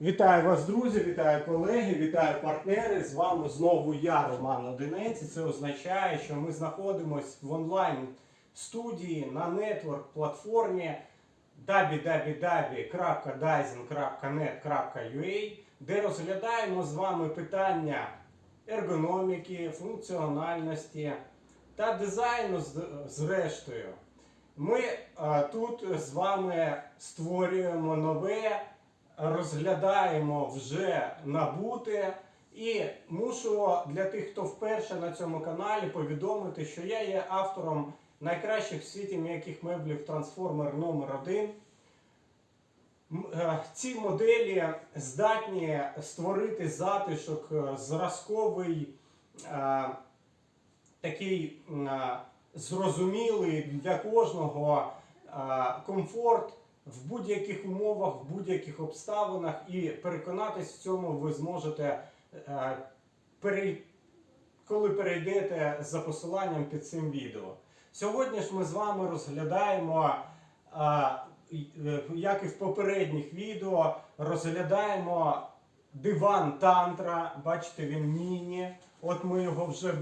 Вітаю вас, друзі, вітаю колеги, вітаю партнери. З вами знову я, Роман Одинець. Це означає, що ми знаходимося в онлайн студії на нетворк платформі www.dizing.net.ua, де розглядаємо з вами питання ергономіки, функціональності та дизайну зрештою. Ми а, тут з вами створюємо нове, розглядаємо вже набуте. І мушу для тих, хто вперше на цьому каналі, повідомити, що я є автором найкращих в світі м'яких меблів трансформер номер 1 Ці моделі здатні створити затишок, е, зразковий, е, такий е, зрозумілий для кожного е, комфорт в будь-яких умовах, в будь-яких обставинах, і переконатись в цьому ви зможете, е, коли перейдете за посиланням під цим відео. Сьогодні ж ми з вами розглядаємо, е, е, як і в попередніх відео, розглядаємо диван тантра. Бачите, він міні. От ми його вже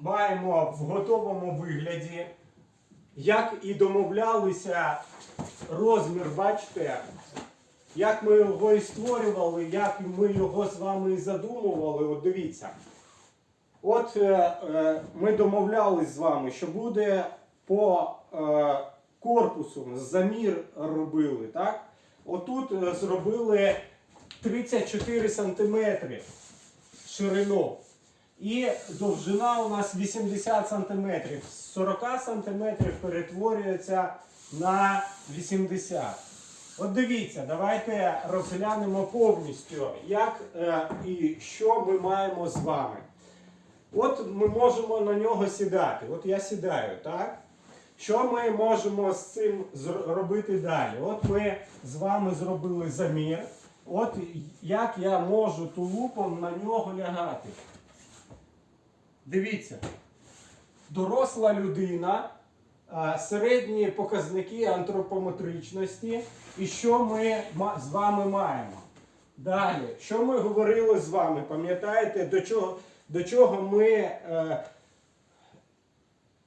маємо в готовому вигляді. Як і домовлялися, розмір, бачите, як ми його і створювали, як ми його з вами і задумували. От дивіться. От е, е, ми домовлялись з вами, що буде по е, корпусу замір робили, так? Отут е, зробили 34 сантиметри ширину. І довжина у нас 80 см. З 40 см перетворюється на 80 От дивіться, давайте розглянемо повністю, як е, і що ми маємо з вами. От ми можемо на нього сідати. От я сідаю, так? Що ми можемо з цим зр- робити далі? От ми з вами зробили замір. От як я можу тулупом на нього лягати. Дивіться, доросла людина, середні показники антропометричності. І що ми з вами маємо? Далі, що ми говорили з вами? Пам'ятаєте, до чого, до чого ми е,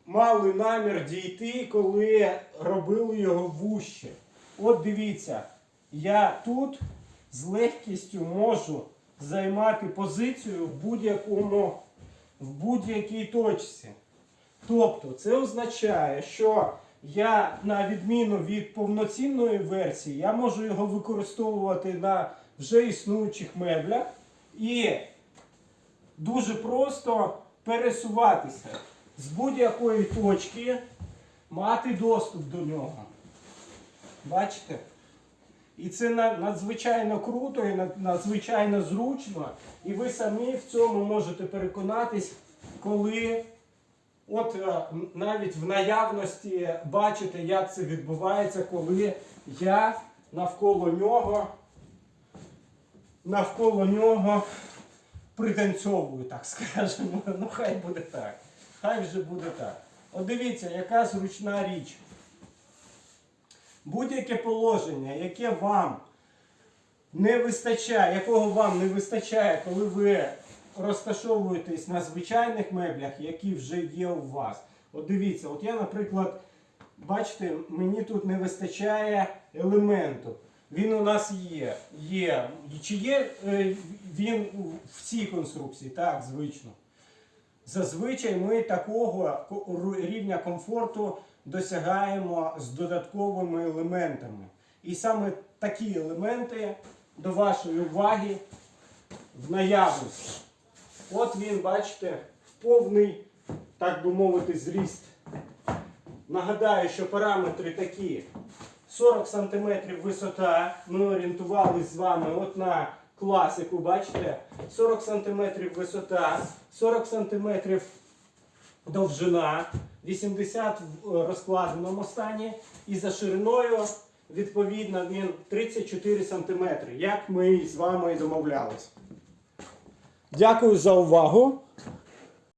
мали намір дійти, коли робили його вуще? От дивіться, я тут з легкістю можу займати позицію в будь-якому в будь-якій точці. Тобто це означає, що я, на відміну від повноцінної версії, я можу його використовувати на вже існуючих меблях і дуже просто пересуватися з будь-якої точки, мати доступ до нього. Бачите? І це надзвичайно круто і надзвичайно зручно. І ви самі в цьому можете переконатись, коли от е, навіть в наявності бачите, як це відбувається, коли я навколо нього, навколо нього пританцьовую, так скажемо. Ну хай буде так. Хай вже буде так. От дивіться, яка зручна річ будь-яке положення, яке вам не вистачає, якого вам не вистачає, коли ви розташовуєтесь на звичайних меблях, які вже є у вас. От дивіться, от я, наприклад, бачите, мені тут не вистачає елементу. Він у нас є. є. Чи є е, він в цій конструкції? Так, звично. Зазвичай ми такого рівня комфорту досягаємо з додатковими елементами. І саме такі елементи до вашої уваги в наявності. От він, бачите, повний, так би мовити, зріст. Нагадаю, що параметри такі. 40 см висота. Ми орієнтувалися з вами от на класику, бачите? 40 см висота, 40 см довжина, 80 в е, розкладеному стані. І за шириною, відповідно, він 34 см, як ми з вами і домовлялись. Дякую за увагу.